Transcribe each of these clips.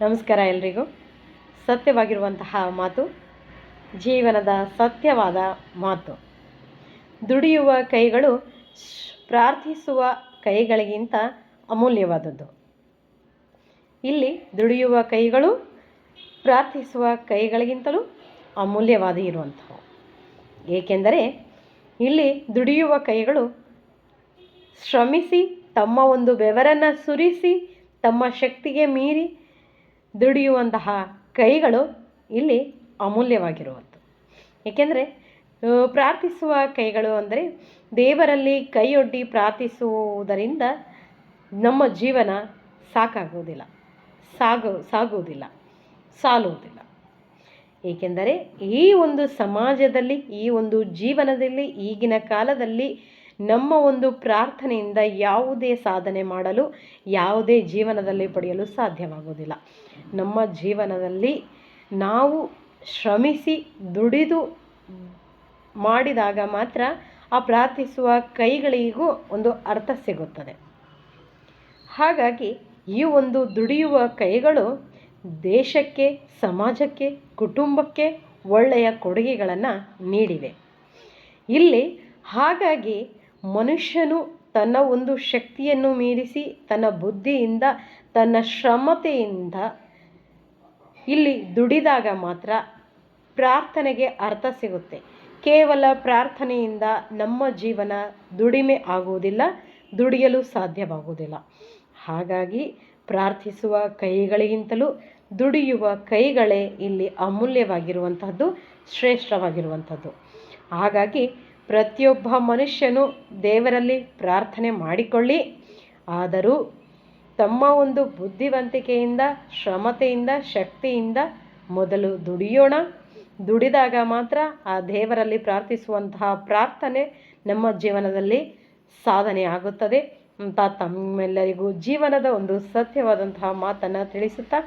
ನಮಸ್ಕಾರ ಎಲ್ರಿಗೂ. ಸತ್ಯವಾಗಿರುವಂತಹ ಮಾತು, ಜೀವನದ ಸತ್ಯವಾದ ಮಾತು. ದುಡಿಯುವ ಕೈಗಳು ಪ್ರಾರ್ಥಿಸುವ ಕೈಗಳಿಗಿಂತ ಅಮೂಲ್ಯವಾದದ್ದು. ಇಲ್ಲಿ ದುಡಿಯುವ ಕೈಗಳು, ಪ್ರಾರ್ಥಿಸುವ ಕೈಗಳಿಗಿಂತಲೂ ಅಮೂಲ್ಯವಾದ ಇರುವಂಥವು. ಏಕೆಂದರೆ ಇಲ್ಲಿ ದುಡಿಯುವ ಕೈಗಳು ಶ್ರಮಿಸಿ, ತಮ್ಮ ಒಂದು ಬೆವರನ್ನು ಸುರಿಸಿ, ತಮ್ಮ ಶಕ್ತಿಗೆ ಮೀರಿ ದುಡಿಯುವಂತಹ ಕೈಗಳು ಇಲ್ಲಿ ಅಮೂಲ್ಯವಾಗಿರುವಂಥದ್ದು. ಏಕೆಂದರೆ ಪ್ರಾರ್ಥಿಸುವ ಕೈಗಳು ಅಂದರೆ ದೇವರಲ್ಲಿ ಕೈಯೊಡ್ಡಿ ಪ್ರಾರ್ಥಿಸುವುದರಿಂದ ನಮ್ಮ ಜೀವನ ಸಾಕಾಗುವುದಿಲ್ಲ, ಸಾಗು, ಸಾಗುವುದಿಲ್ಲ, ಸಾಲುವುದಿಲ್ಲ. ಏಕೆಂದರೆ, ಈ ಒಂದು ಸಮಾಜದಲ್ಲಿ, ಈ ಒಂದು ಜೀವನದಲ್ಲಿ, ಈಗಿನ ಕಾಲದಲ್ಲಿ ನಮ್ಮ ಒಂದು ಪ್ರಾರ್ಥನೆಯಿಂದ ಯಾವುದೇ ಸಾಧನೆ ಮಾಡಲು, ಯಾವುದೇ ಜೀವನದಲ್ಲಿ ಪಡೆಯಲು ಸಾಧ್ಯವಾಗುವುದಿಲ್ಲ. ನಮ್ಮ ಜೀವನದಲ್ಲಿ ನಾವು ಶ್ರಮಿಸಿ ದುಡಿದು ಮಾಡಿದಾಗ ಮಾತ್ರ ಆ ಪ್ರಾರ್ಥಿಸುವ ಕೈಗಳಿಗೂ ಒಂದು ಅರ್ಥ ಸಿಗುತ್ತದೆ. ಹಾಗಾಗಿ ಈ ಒಂದು ದುಡಿಯುವ ಕೈಗಳು ದೇಶಕ್ಕೆ, ಸಮಾಜಕ್ಕೆ, ಕುಟುಂಬಕ್ಕೆ ಒಳ್ಳೆಯ ಕೊಡುಗೆಗಳನ್ನು ನೀಡಿವೆ. ಇಲ್ಲಿ ಹಾಗಾಗಿ ಮನುಷ್ಯನು ತನ್ನ ಒಂದು ಶಕ್ತಿಯನ್ನು ಮೀರಿಸಿ ತನ್ನ ಬುದ್ಧಿಯಿಂದ, ತನ್ನ ಶ್ರಮತೆಯಿಂದ ಇಲ್ಲಿ ದುಡಿದಾಗ ಮಾತ್ರ ಪ್ರಾರ್ಥನೆಗೆ ಅರ್ಥ ಸಿಗುತ್ತೆ. ಕೇವಲ ಪ್ರಾರ್ಥನೆಯಿಂದ ನಮ್ಮ ಜೀವನ ದುಡಿಮೆ ಆಗುವುದಿಲ್ಲ, ದುಡಿಯಲು ಸಾಧ್ಯವಾಗುವುದಿಲ್ಲ. ಹಾಗಾಗಿ ಪ್ರಾರ್ಥಿಸುವ ಕೈಗಳಿಗಿಂತಲೂ ದುಡಿಯುವ ಕೈಗಳೇ ಇಲ್ಲಿ ಅಮೂಲ್ಯವಾಗಿರುವಂಥದ್ದು ಶ್ರೇಷ್ಠವಾಗಿರುವಂಥದ್ದು ಹಾಗಾಗಿ ಪ್ರತಿಯೊಬ್ಬ ಮನುಷ್ಯನು ದೇವರಲ್ಲಿ ಪ್ರಾರ್ಥನೆ ಮಾಡಿಕೊಳ್ಳಿ. ಆದರೂ ತಮ್ಮ ಒಂದು ಬುದ್ಧಿವಂತಿಕೆಯಿಂದ, ಶ್ರಮತೆಯಿಂದ, ಶಕ್ತಿಯಿಂದ ಮೊದಲು ದುಡಿಯೋಣ. ದುಡಿದಾಗ ಮಾತ್ರ ಆ ದೇವರಲ್ಲಿ ಪ್ರಾರ್ಥಿಸುವಂತಹ ಪ್ರಾರ್ಥನೆ ನಮ್ಮ ಜೀವನದಲ್ಲಿ ಸಾಧನೆ ಆಗುತ್ತದೆ. ಅಂತ ತಮ್ಮೆಲ್ಲರಿಗೂ ಜೀವನದ ಒಂದು ಸತ್ಯವಾದಂತಹ ಮಾತನ್ನು ತಿಳಿಸುತ್ತಾ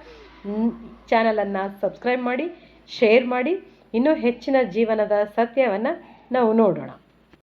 ಚಾನಲನ್ನು ಸಬ್ಸ್ಕ್ರೈಬ್ ಮಾಡಿ, ಶೇರ್ ಮಾಡಿ. ಇನ್ನೂ ಹೆಚ್ಚಿನ ಜೀವನದ ಸತ್ಯವನ್ನು ನಾವು ನೋಡೋಣ.